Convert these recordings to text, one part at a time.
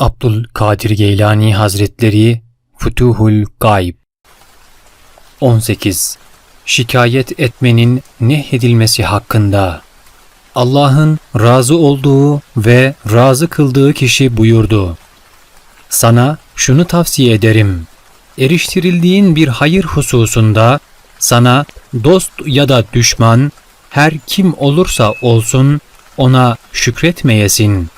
Abdülkadir Geylani Hazretleri Futuhul Gayb 18. Şikayet etmenin nehyedilmesi hakkında Allah'ın razı olduğu ve razı kıldığı kişi buyurdu. Sana şunu tavsiye ederim. Eriştirildiğin bir hayır hususunda sana dost ya da düşman her kim olursa olsun ona şükretmeyesin.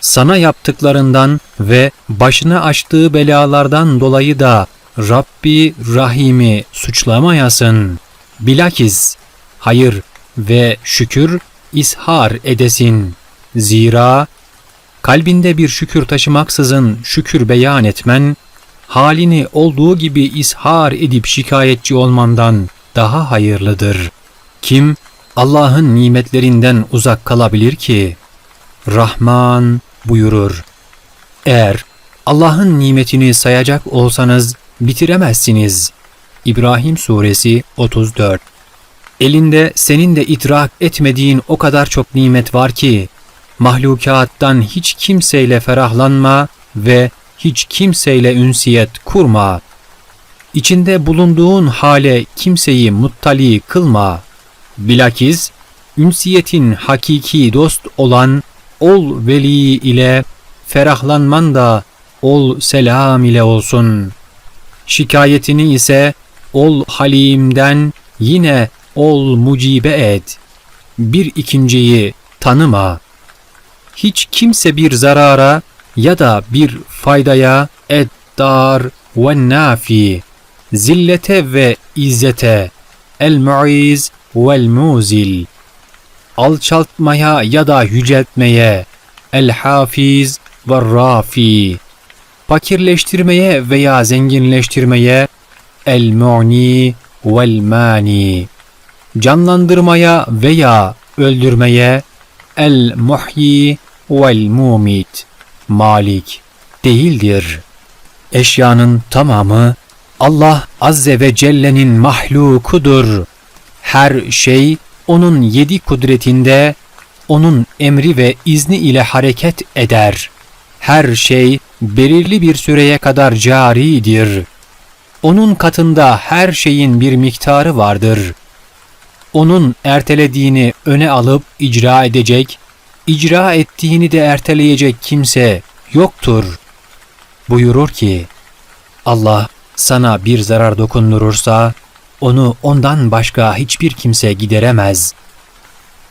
Sana yaptıklarından ve başına açtığı belalardan dolayı da Rabbi Rahim'i suçlamayasın. Bilakis hayır ve şükür ishar edesin. Zira kalbinde bir şükür taşımaksızın şükür beyan etmen, halini olduğu gibi ishar edip şikayetçi olmandan daha hayırlıdır. Kim Allah'ın nimetlerinden uzak kalabilir ki? Rahman buyurur. Eğer Allah'ın nimetini sayacak olsanız bitiremezsiniz. İbrahim Suresi 34 Elinde senin de idrak etmediğin o kadar çok nimet var ki, mahlukattan hiç kimseyle ferahlanma ve hiç kimseyle ünsiyet kurma. İçinde bulunduğun hale kimseyi muttali kılma. Bilakis, ünsiyetin hakiki dost olan ol veli ile ferahlanman da ol selam ile olsun. Şikayetini ise ol halimden yine ol mucibe et. Bir ikinciyi tanıma. Hiç kimse bir zarara ya da bir faydaya eddar ve nafi, zillete ve izzete, el muiz vel muzil, alçaltmaya ya da yüceltmeye, el hafiz ve rafi, fakirleştirmeye veya zenginleştirmeye, el mu'ni vel mani, canlandırmaya veya öldürmeye, el muhyi vel mumit, malik değildir. Eşyanın tamamı Allah Azze ve Celle'nin mahlukudur. Her şey onun yedi kudretinde, onun emri ve izni ile hareket eder. Her şey belirli bir süreye kadar caridir. Onun katında her şeyin bir miktarı vardır. Onun ertelediğini öne alıp icra edecek, icra ettiğini de erteleyecek kimse yoktur. Buyurur ki, Allah sana bir zarar dokundurursa, onu ondan başka hiçbir kimse gideremez.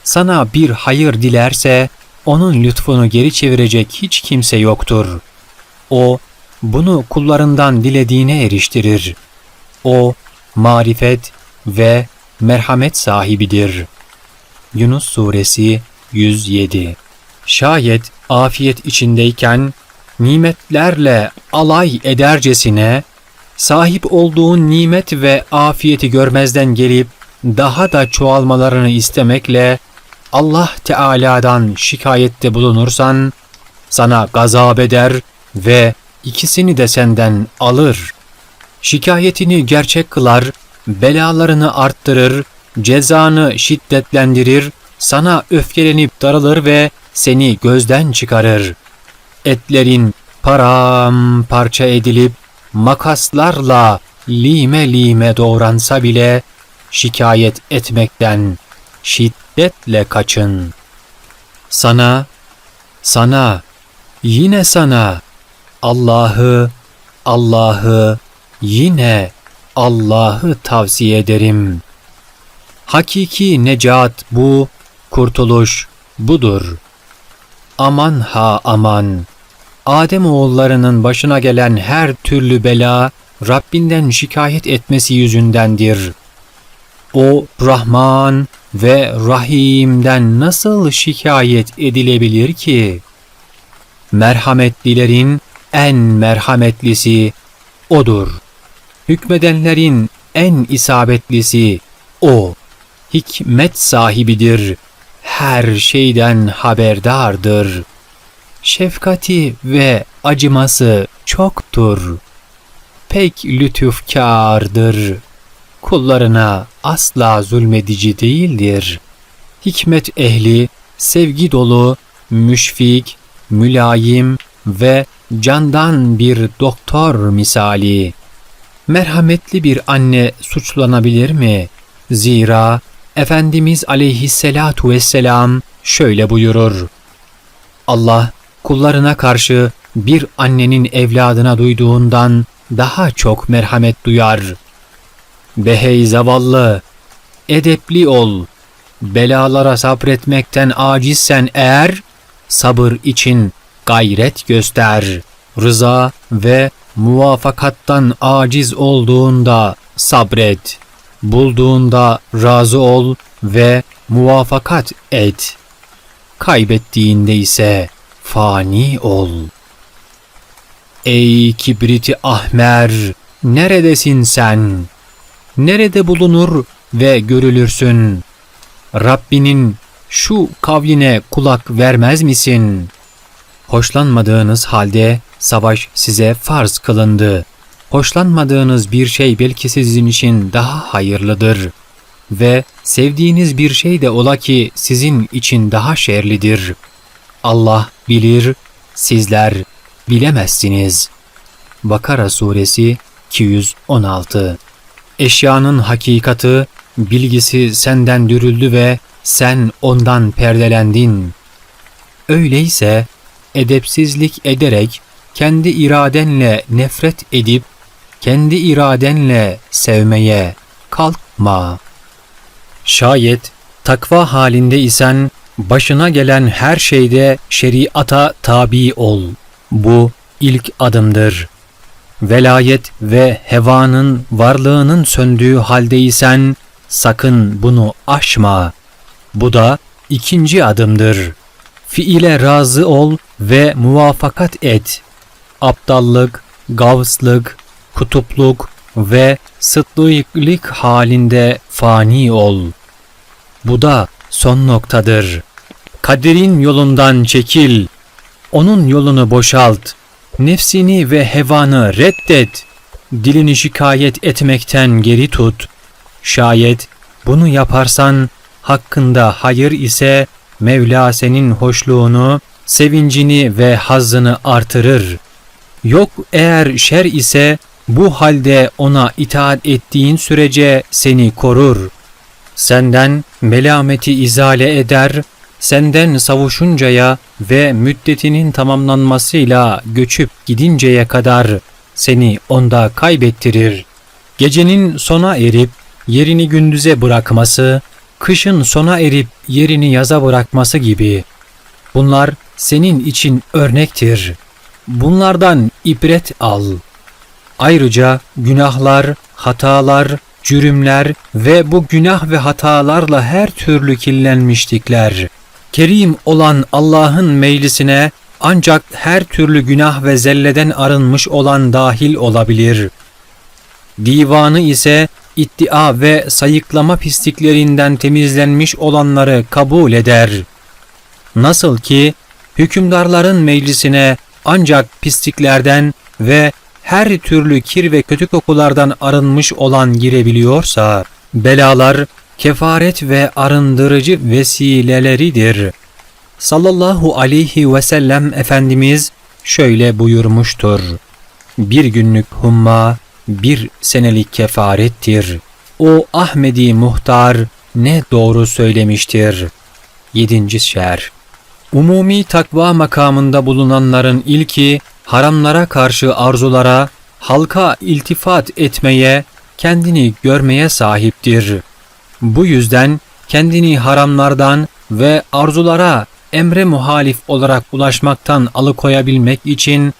Sana bir hayır dilerse, onun lütfunu geri çevirecek hiç kimse yoktur. O, bunu kullarından dilediğine eriştirir. O, marifet ve merhamet sahibidir. Yunus Suresi 107 Şayet afiyet içindeyken, nimetlerle alay edercesine, sahip olduğun nimet ve afiyeti görmezden gelip daha da çoğalmalarını istemekle Allah Teala'dan şikayette bulunursan sana gazap eder ve ikisini de senden alır. Şikayetini gerçek kılar, belalarını arttırır, cezanı şiddetlendirir, sana öfkelenip daralır ve seni gözden çıkarır. Etlerin paramparça edilip makaslarla lime lime doğransa bile şikayet etmekten şiddetle kaçın. Sana, sana, yine sana, Allah'ı, Allah'ı, yine Allah'ı tavsiye ederim. Hakiki necat bu, kurtuluş budur. Aman ha aman! Adem oğullarının başına gelen her türlü bela Rabbinden şikayet etmesi yüzündendir. O Rahman ve Rahim'den nasıl şikayet edilebilir ki? Merhametlilerin en merhametlisi O'dur. Hükmedenlerin en isabetlisi O. Hikmet sahibidir. Her şeyden haberdardır.'' Şefkati ve acıması çoktur. Pek lütufkardır. Kullarına asla zulmedici değildir. Hikmet ehli, sevgi dolu, müşfik, mülayim, ve candan bir doktor misali. Merhametli bir anne suçlanabilir mi? Zira Efendimiz aleyhisselatu vesselam şöyle buyurur. Allah kullarına karşı bir annenin evladına duyduğundan daha çok merhamet duyar. Be hey zavallı, edepli ol. Belalara sabretmekten acizsen eğer, sabır için gayret göster. Rıza ve muvafakattan aciz olduğunda sabret. Bulduğunda razı ol ve muvafakat et. Kaybettiğinde ise fani ol. Ey kibriti ahmer, neredesin sen? Nerede bulunur ve görülürsün? Rabbinin şu kavline kulak vermez misin? Hoşlanmadığınız halde savaş size farz kılındı. Hoşlanmadığınız bir şey belki sizin için daha hayırlıdır. Ve sevdiğiniz bir şey de ola ki sizin için daha şerlidir. Allah bilir, sizler bilemezsiniz. Bakara suresi 216 Eşyanın hakikati, bilgisi senden dürüldü ve sen ondan perdelendin. Öyleyse edepsizlik ederek kendi iradenle nefret edip kendi iradenle sevmeye kalkma. Şayet takva halinde isen başına gelen her şeyde şeriata tabi ol. Bu ilk adımdır. Velayet ve hevanın varlığının söndüğü haldeysen sakın bunu aşma. Bu da ikinci adımdır. Fiile razı ol ve muvafakat et. Aptallık, gavslık, kutupluk ve sıddıklık halinde fani ol. Bu da son noktadır. Kaderin yolundan çekil. Onun yolunu boşalt. Nefsini ve hevanı reddet. Dilini şikayet etmekten geri tut. Şayet bunu yaparsan hakkında hayır ise Mevla senin hoşluğunu, sevincini ve hazzını artırır. Yok eğer şer ise bu halde ona itaat ettiğin sürece seni korur. Senden melameti izale eder, senden savuşuncaya ve müddetinin tamamlanmasıyla göçüp gidinceye kadar seni onda kaybettirir. Gecenin sona erip yerini gündüze bırakması, kışın sona erip yerini yaza bırakması gibi. Bunlar senin için örnektir. Bunlardan ibret al. Ayrıca günahlar, hatalar, cürümler ve bu günah ve hatalarla her türlü kirlenmişlikler. Kerim olan Allah'ın meclisine ancak her türlü günah ve zelleden arınmış olan dahil olabilir. Divanı ise iddia ve sayıklama pisliklerinden temizlenmiş olanları kabul eder. Nasıl ki hükümdarların meclisine ancak pisliklerden ve her türlü kir ve kötü kokulardan arınmış olan girebiliyorsa, belalar kefaret ve arındırıcı vesileleridir. Sallallahu aleyhi ve sellem Efendimiz şöyle buyurmuştur. Bir günlük humma bir senelik kefarettir. O Ahmedi muhtar ne doğru söylemiştir. 7. Şer Umumi takva makamında bulunanların ilki haramlara karşı arzulara, halka iltifat etmeye, kendini görmeye sahiptir. Bu yüzden kendini haramlardan ve arzulara emre muhalif olarak ulaşmaktan alıkoyabilmek için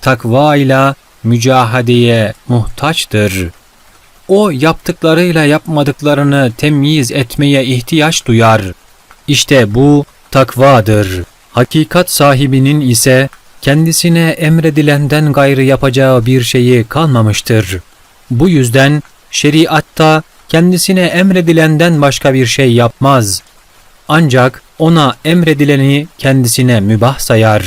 takva ile mücahadeye muhtaçtır. O yaptıklarıyla yapmadıklarını temyiz etmeye ihtiyaç duyar. İşte bu takvadır. Hakikat sahibinin ise kendisine emredilenden gayrı yapacağı bir şeyi kalmamıştır. Bu yüzden şeriatta kendisine emredilenden başka bir şey yapmaz. Ancak ona emredileni kendisine mübah sayar.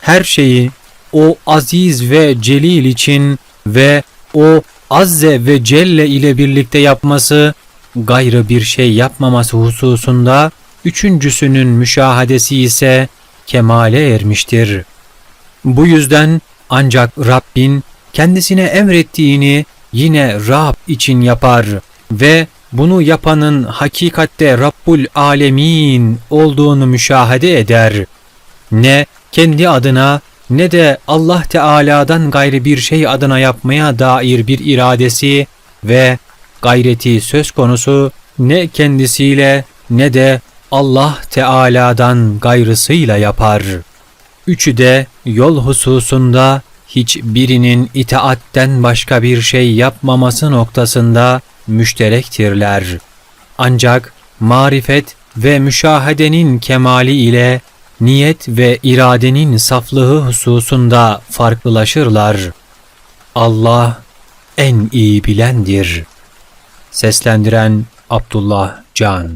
Her şeyi o aziz ve celil için ve o azze ve celle ile birlikte yapması, gayrı bir şey yapmaması hususunda üçüncüsünün müşahadesi ise kemale ermiştir. Bu yüzden ancak Rabbin kendisine emrettiğini yine Rab için yapar ve bunu yapanın hakikatte Rabbul Alemin olduğunu müşahede eder. Ne kendi adına ne de Allah Teala'dan gayrı bir şey adına yapmaya dair bir iradesi ve gayreti söz konusu ne kendisiyle ne de Allah Teala'dan gayrısıyla yapar. Üçü de yol hususunda hiçbirinin itaatten başka bir şey yapmaması noktasında müşterektirler. Ancak marifet ve müşahedenin kemali ile niyet ve iradenin saflığı hususunda farklılaşırlar. Allah en iyi bilendir. Seslendiren Abdullah Can